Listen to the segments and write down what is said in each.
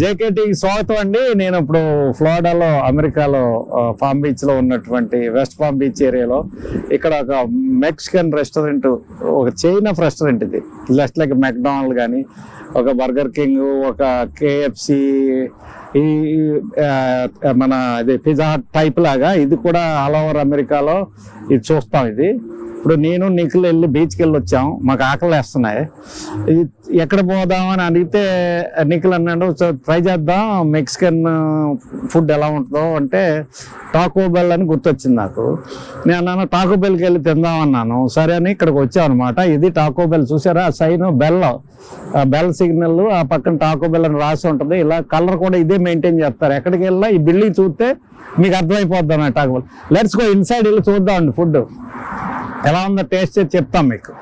జేకేటీకి స్వాగతం అండి. నేను ఇప్పుడు ఫ్లోరిడాలో అమెరికాలో ఫామ్ బీచ్లో ఉన్నటువంటి వెస్ట్ ఫామ్ బీచ్ ఏరియాలో ఇక్కడ ఒక మెక్సికన్ రెస్టారెంట్ ఒక చైన్ ఆఫ్ రెస్టారెంట్ ఇది. జస్ట్ లైక్ మెక్డానల్డ్ కానీ ఒక బర్గర్ కింగ్ ఒక కేఎఫ్సి ఈ మన ఇది పిజ్జా టైప్ లాగా ఇది కూడా ఆల్ ఓవర్ అమెరికాలో ఇది చూస్తాం ఇది. ఇప్పుడు నేను నిఖిల్ వెళ్ళి బీచ్కి వెళ్ళి వచ్చాం మాకు ఆకలి వేస్తున్నాయి. ఎక్కడ పోదాం అని అడిగితే నిఖిల్ అన్నాడు ట్రై చేద్దాం. మెక్సికన్ ఫుడ్ ఎలా ఉంటుందో. అంటే టాకో బెల్ అని గుర్తొచ్చింది నాకు. నేను అన్నాను టాకో బెల్కి వెళ్ళి తిందాం అన్నాను. సరే అని ఇక్కడికి వచ్చాం అనమాట ఇది టాకో బెల్ చూసారా? ఆ సైన్ బెల్ ఆ బెల్ సిగ్నల్ ఆ పక్కన టాకో బెల్ అని రాసి ఉంటుంది. ఇలా కలర్ కూడా ఇదే మెయింటైన్ చేస్తారు. ఎక్కడికి వెళ్ళినా ఈ బిల్డింగ్ చూస్తే మీకు అర్థమైపోద్ది అన్నమాట Taco Bell let's go inside వెళ్ళి చూద్దామండి ఫుడ్ ఎలా ఉందో టేస్ట్ చేసి చెప్తాం మీకు.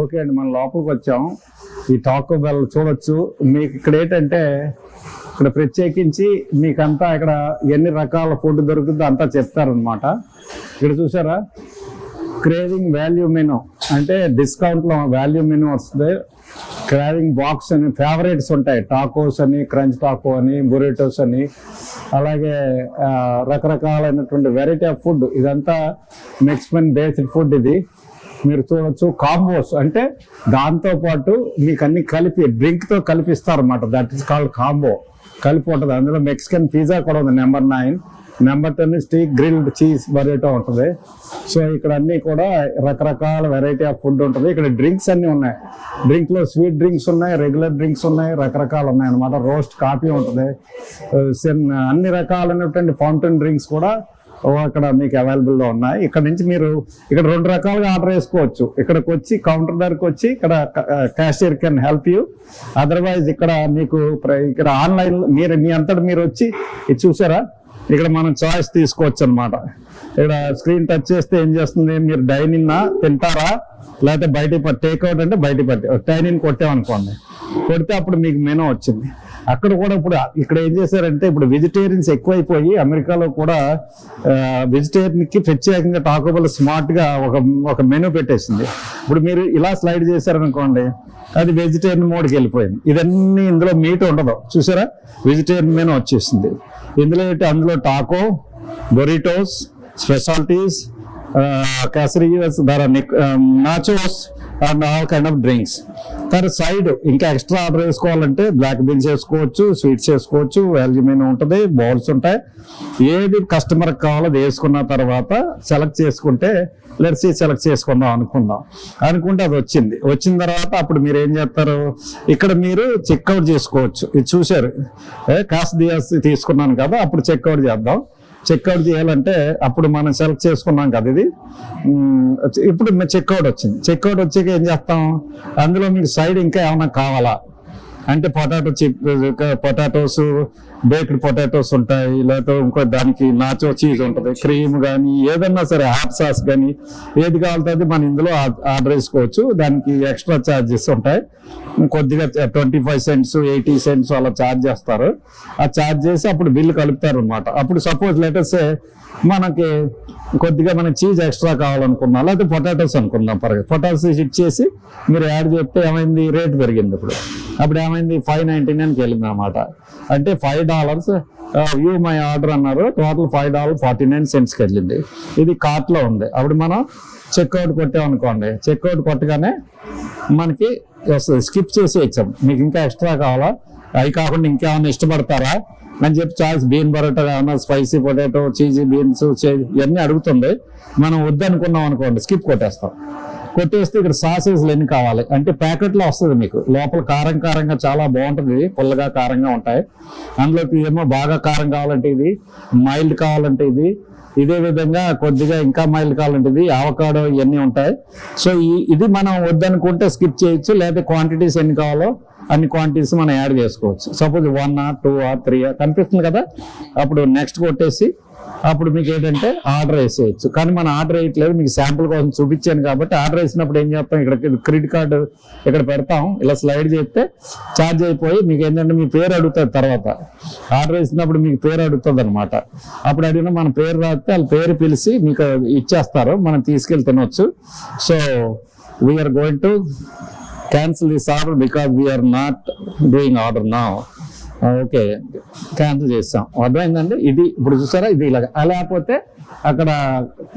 ఓకే అండి మనం లోపలికి వచ్చాం. ఈ టాకో బెల్ చూడొచ్చు. మీకు ఇక్కడ ఏంటంటే ఇక్కడ ప్రత్యేకించి మీకంతా ఇక్కడ ఎన్ని రకాల ఫుడ్ దొరుకుతుందో అంతా చెప్తారనమాట ఇక్కడ చూసారా? క్రేవింగ్ వాల్యూ మెనూ అంటే డిస్కౌంట్లో వాల్యూ మెనూ వస్తుంది. క్రావింగ్ బాక్స్ అని ఫేవరెట్స్ ఉంటాయి. టాకోస్ అని క్రంచ్ టాకో అని బురేటోస్ అని అలాగే రకరకాలైనటువంటి వెరైటీ ఆఫ్ ఫుడ్. ఇదంతా మెక్సిమన్ బేస్డ్ ఫుడ్ ఇది. మీరు చూడొచ్చు. కాంబోస్ అంటే దాంతో పాటు మీకు అన్ని కలిపి డ్రింక్తో కలిపిస్తారు అనమాట దట్ ఈస్ కాల్డ్ కాంబో. కలిపి ఉంటుంది. అందులో మెక్సికన్ పిజ్జా కూడా ఉంది number nine number ten steak grilled cheese variety ఉంటుంది. సో ఇక్కడ అన్ని కూడా రకరకాల వెరైటీ ఆఫ్ ఫుడ్ ఉంటుంది. ఇక్కడ డ్రింక్స్ అన్ని ఉన్నాయి. డ్రింక్లో స్వీట్ డ్రింక్స్ ఉన్నాయి రెగ్యులర్ డ్రింక్స్ ఉన్నాయి రకరకాలు ఉన్నాయి అనమాట రోస్ట్ కాఫీ ఉంటుంది. అన్ని రకాలైనటువంటి ఫౌంటైన్ డ్రింక్స్ కూడా అక్కడ మీకు అవైలబుల్గా ఉన్నాయి. ఇక్కడ నుంచి మీరు ఇక్కడ రెండు రకాలుగా ఆర్డర్ చేసుకోవచ్చు. ఇక్కడికి వచ్చి కౌంటర్ దగ్గరకు వచ్చి ఇక్కడ cashier can help you otherwise ఇక్కడ మీకు ఇక్కడ ఆన్లైన్ మీరు మీ అంతటా మీరు వచ్చి ఇది చూసారా? ఇక్కడ మనం చాయిస్ తీసుకోవచ్చు అనమాట ఇక్కడ స్క్రీన్ టచ్ చేస్తే ఏం చేస్తుంది? మీరు డైనింగ్ తింటారా? లేకపోతే బయట టేక్అవుట్ అంటే బయట పట్టి డైనింగ్ కొట్టామనుకోండి. కొడితే అప్పుడు మీకు మెనూ వచ్చింది. అక్కడ కూడా ఇప్పుడు ఇక్కడ ఏం చేశారంటే ఇప్పుడు వెజిటేరియన్స్ ఎక్కువైపోయి అమెరికాలో కూడా వెజిటేరియన్కి ప్రత్యేకంగా టాకోబల్ స్మార్ట్గా ఒక ఒక మెనూ పెట్టేసింది. ఇప్పుడు మీరు ఇలా స్లైడ్ చేశారనుకోండి అది వెజిటేరియన్ మోడ్కి వెళ్ళిపోయింది. ఇదన్నీ ఇందులో మీట్ ఉండదు. చూసారా? వెజిటేరియన్ మెనూ వచ్చేసింది. ఇందులో ఏంటి? అందులో టాకో బొరిటోస్ స్పెషాలిటీస్ క్యాసరీస్ ధర nachos and all kind of drinks. తర్వాత సైడ్ ఇంకా ఎక్స్ట్రా ఆర్డర్ చేసుకోవాలంటే బ్లాక్ బీన్స్ చేసుకోవచ్చు స్వీట్స్ చేసుకోవచ్చు మెనూ ఉంటుంది బౌల్స్ ఉంటాయి. ఏది కస్టమర్కి కావాలో అది వేసుకున్న తర్వాత సెలెక్ట్ చేసుకుంటే లెట్స్ సెలెక్ట్ చేసుకుందాం అనుకుందాం. అనుకుంటే అది వచ్చింది. వచ్చిన తర్వాత అప్పుడు మీరు ఏం చేస్తారు? ఇక్కడ మీరు చెక్అవుట్ చేసుకోవచ్చు. ఇది చూశారు. ఏ, కాస్ట్ తీసుకున్నాను కదా అప్పుడు చెక్అవుట్ చేద్దాం. చెక్అవుట్ చేయాలంటే అప్పుడు మనం సెలెక్ట్ చేసుకున్నాం కదా ఇది. ఇప్పుడు చెక్అవుట్ వచ్చింది. చెక్అవుట్ వచ్చాక ఏం చేస్తాం? అందులో మీకు సైడ్ ఇంకా ఏమైనా కావాలా? అంటే potato chip potatoes baked potatoes ఉంటాయి లేకపోతే ఇంకో దానికి నాచో చీజ్ ఉంటుంది క్రీమ్ కానీ ఏదన్నా సరే హాట్ సాస్ కానీ ఏది కావాలంటే మనం ఇందులో ఆర్డర్ చేసుకోవచ్చు దానికి ఎక్స్ట్రా ఛార్జెస్ ఉంటాయి. కొద్దిగా twenty five cents eighty cents అలా ఛార్జ్ చేస్తారు. ఆ ఛార్జ్ చేసి అప్పుడు బిల్లు కలుపుతారు అనమాట అప్పుడు సపోజ్ లెటర్స్ మనకి కొద్దిగా మనకి చీజ్ ఎక్స్ట్రా కావాలనుకున్నా లేకపోతే పొటాటోస్ అనుకుందాం పర్లేదు. పొటాటోస్ ఇచ్చేసి మీరు యాడ్ చెప్తే ఏమైంది? రేట్ పెరిగింది ఇప్పుడు. అప్పుడు ఏమైంది? ఫైవ్ నైన్టీ నైన్కి వెళ్ళింది అనమాట అంటే five dollars view my order అన్నారు. Total five dollar forty nine సెంట్స్కి వెళ్ళింది. ఇది కార్ట్లో ఉంది. అప్పుడు మనం చెక్అవుట్ కొట్టామనుకోండి చెక్అవుట్ కొట్టగానే మనకి వస్తుంది స్కిప్ చేసి ఇచ్చాం. మీకు ఇంకా ఎక్స్ట్రా కావాలా? అవి కాకుండా ఇంకేమైనా ఇష్టపడతారా? అని చెప్పి చాయిస్ బీన్ పరోటా ఏమన్నా స్పైసీ పొటాటో చీజీ బీన్స్ ఇవన్నీ అడుగుతుంది. మనం వద్దనుకున్నాం అనుకోండి స్కిప్ కొట్టేస్తాం. కొట్టేస్తే ఇక్కడ సాసెస్లు ఎన్ని కావాలి. అంటే ప్యాకెట్లో వస్తుంది మీకు. లోపల కారం కారంగా చాలా బాగుంటుంది. పుల్లగా కారంగా ఉంటాయి. అందులోకి ఏమో బాగా కారం కావాలంటే ఇది మైల్డ్ కావాలంటే ఇది. ఇదే విధంగా కొద్దిగా ఇంకా మైల్డ్ కావాలంటే ఇది ఆవకాడో ఇవన్నీ ఉంటాయి. సో ఈ ఇది మనం వద్దనుకుంటే స్కిప్ చేయొచ్చు. లేదా క్వాంటిటీస్ ఎన్ని కావాలో అన్ని క్వాంటిటీస్ మనం యాడ్ చేసుకోవచ్చు. సపోజ్ వన్ ఆ టూ ఆ త్రీ ఆ కనిపిస్తుంది కదా? అప్పుడు నెక్స్ట్ కొట్టేసి అప్పుడు మీకు ఏంటంటే ఆర్డర్ వేసేయచ్చు. కానీ మనం ఆర్డర్ వేయట్లేదు మీకు శాంపుల్ కోసం చూపించాను కాబట్టి ఆర్డర్ వేసినప్పుడు ఏం చేస్తాం? ఇక్కడ క్రెడిట్ కార్డు ఇక్కడ పెడతాం. ఇలా స్లైడ్ చేస్తే ఛార్జ్ అయిపోయి మీకు ఏంటంటే మీ పేరు అడుగుతుంది తర్వాత. ఆర్డర్ వేసినప్పుడు మీకు పేరు అడుగుతుంది అనమాట అప్పుడు అడిగిన మన పేరు రాస్తే వాళ్ళ పేరు పిలిచి మీకు ఇచ్చేస్తారు. మనం తీసుకెళ్ళి తినొచ్చు. So we're going to cancel this order because we're not doing order నా ఓకే. క్యాన్సిల్ చేస్తాం. అర్థమైందండి? ఇది ఇప్పుడు చూసారా? ఇది ఇలాగ. లేకపోతే అక్కడ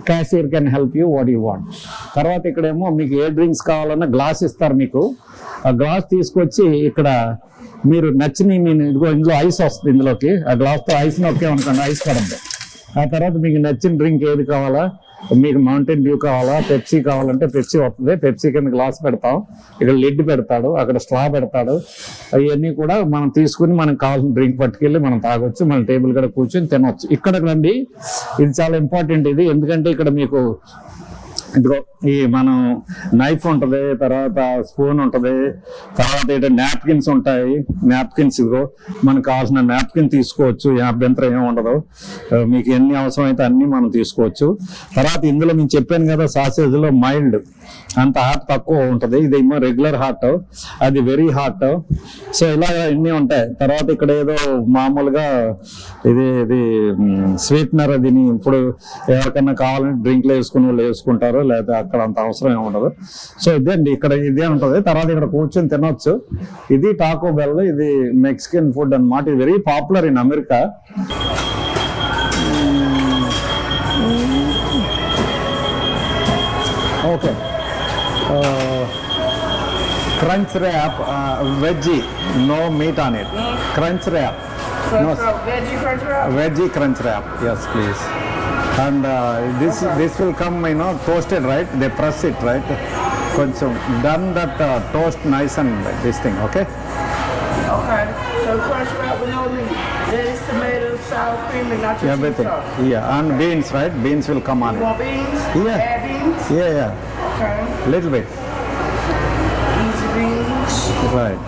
cashier can help you what you want తర్వాత ఇక్కడేమో మీకు ఏ డ్రింక్స్ కావాలన్నా గ్లాస్ ఇస్తారు మీకు. ఆ గ్లాస్ తీసుకొచ్చి ఇక్కడ మీరు నచ్చిన నేను ఇదిగో ఇందులో ఐస్ వస్తుంది ఇందులోకి. ఆ గ్లాస్తో ఐస్ నొక్కేమనుకోండి ఐస్ పడండి ఆ తర్వాత మీకు నచ్చిన డ్రింక్ ఏది కావాలా? మీకు మౌంటైన్ డ్యూ కావాలా? పెప్సీ కావాలంటే పెప్సీ వస్తుంది. పెప్సీ కింద గ్లాస్ పెడతాం. ఇక్కడ లిడ్ పెడతాడు. అక్కడ స్ట్రా పెడతాడు. అవన్నీ కూడా మనం తీసుకుని మనకు కావాల్సిన డ్రింక్ పట్టుకెళ్ళి మనం తాగొచ్చు. మన టేబుల్ కూడా కూర్చొని తినొచ్చు. ఇక్కడ రండి. ఇది చాలా ఇంపార్టెంట్ ఇది. ఎందుకంటే ఇక్కడ మీకు ఇదిగో ఈ మనం నైఫ్ ఉంటుంది తర్వాత స్పూన్ ఉంటుంది తర్వాత ఏంటంటే నాప్కిన్స్ ఉంటాయి. నాప్కిన్స్ ఇదిగో మనకు కావాల్సిన నాప్కిన్ తీసుకోవచ్చు ఏ అభ్యంతరం ఏమి ఉండదు. మీకు ఎన్ని అవసరమైతే అన్నీ మనం తీసుకోవచ్చు. తర్వాత ఇందులో నేను చెప్పాను కదా సాసేజ్లో మైల్డ్ అంత హాట్ తక్కువ ఉంటుంది. ఇది ఏమో రెగ్యులర్ హాట్ అది వెరీ హాట్ సో ఇలా ఇన్ని ఉంటాయి. తర్వాత ఇక్కడ ఏదో మామూలుగా ఇది ఇది స్వీట్నర్ అది ఇప్పుడు ఎవరికైనా కావాలంటే డ్రింక్లు వేసుకుని వాళ్ళు వేసుకుంటారు. లేదా అక్కడ అంత అవసరం ఏమి ఉండదు. సో ఇదే అండి ఇక్కడ ఇదే ఉంటది? తర్వాత ఇక్కడ కూర్చొని తినొచ్చు. ఇది టాకో బెల్ ఇది మెక్సికన్ ఫుడ్ అన్నమాట. ఇది very popular in America okay crunch wrap veggie no meat on it crunch wrap Crunch No. wrap, veggie crunch and this this will come you know toasted right they press it right కొంచెం done that toast nice and this thing okay Everything. Yeah, and beans, right? Beans will come on. You beans? Yeah. Beans? Yeah, yeah. Okay. Little bit. Beans. Right.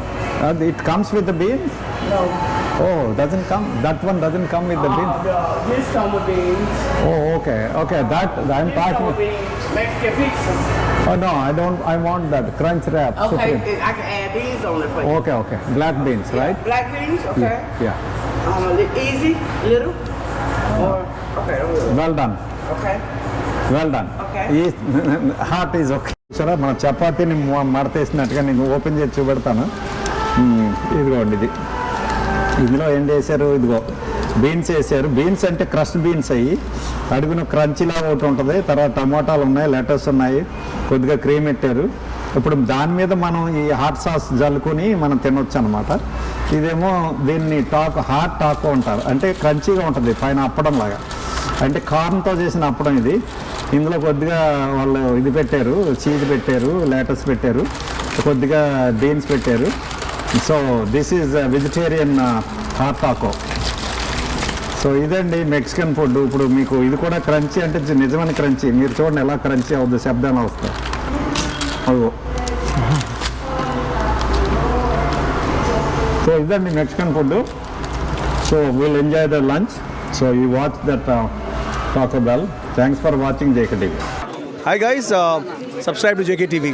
And it comes with the beans? No. Oh doesn't come that one doesn't come with the beans Uh, the, this come beans. oh okay okay that i'm talking beans. Mexican pizza. oh no i don't i want that crunch wrap Okay. supreme. I can add beans on it for you. okay okay black beans right Black beans? Okay. yeah Um, a li- easy, little? Or, okay. well done Okay. Well done Okay. ఈ heart is okay సరే మన చపాతీని మడతేసినట్టుగా నేను open చేసి చూపెడతాను ఇదిగోండి ఇది ఇందులో ఏం చేశారు? ఇదిగో బీన్స్ వేసారు. బీన్స్ అంటే క్రష్ బీన్స్ అయ్యి అడుగున క్రంచిలా ఒకటి ఉంటుంది. తర్వాత టమాటాలు ఉన్నాయి లెటర్స్ ఉన్నాయి. కొద్దిగా క్రీమ్ పెట్టారు. ఇప్పుడు దాని మీద మనం ఈ హాట్ సాస్ జల్లుకొని మనం తినొచ్చు అనమాట ఇదేమో దీన్ని టాక్ హాట్ టాకో అంటారు. అంటే క్రంచీగా ఉంటుంది పైన అప్పడం లాగా అంటే కార్న్తో చేసిన అప్పడం ఇది. ఇందులో కొద్దిగా వాళ్ళు ఇది పెట్టారు చీజ్ పెట్టారు లేటస్ పెట్టారు. కొద్దిగా బీన్స్ పెట్టారు. So this is vegetarian hot taco so ఇదండి మెక్సికన్ ఫుడ్ ఇప్పుడు మీకు ఇది కూడా క్రంచీ అంటే నిజమైన క్రంచీ మీరు చూడండి ఎలా క్రంచీ అవుద్ది శబ్దాన్ని వస్తుంది అదిగో. సో ఇదండి Mexican food so will enjoy the lunch so you watch that Taco Bell thanks for watching JK TV hi guys subscribe to JK TV